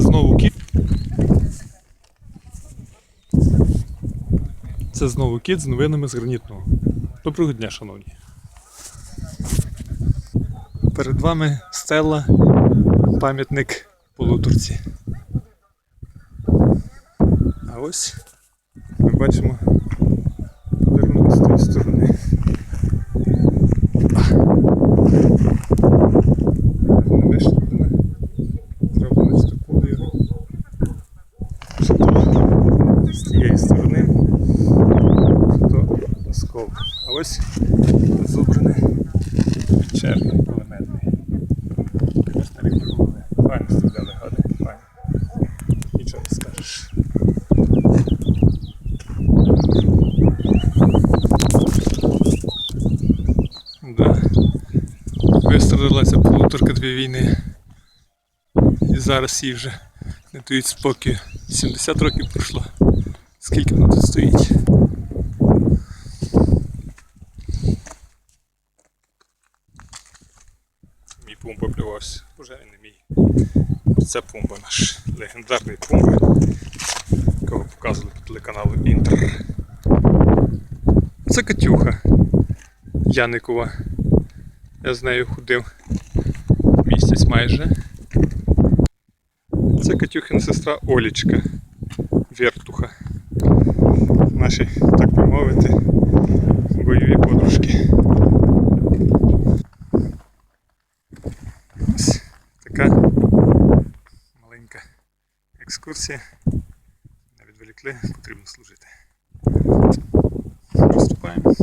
знову кіт. Це знову кіт з новинами з гранітного. Доброго дня, шановні. Перед вами стела, пам'ятник полуторці. А ось ми бачимо Тієї сторони, то оскол. А ось зубране черний кулеметний. Можете рекламувати. Файно стріляли, гади, файно. Нічого не скажеш. Да. Вистрілилася полуторка дві війни. І зараз їй вже не дають спокою. 70 років пройшло. Скільки вона тут стоїть? Мій пумба плювався. Уже і не мій. Це пумба наш легендарний пумба, якого показували по телеканалу Інтер. Це Катюха Яникова. Я з нею ходив місяць майже. Це Катюхина сестра Олічка. Наші, так би мовити, бойові подружки. Ось така маленька екскурсія. Не відволікли, потрібно служити. Приступаємо.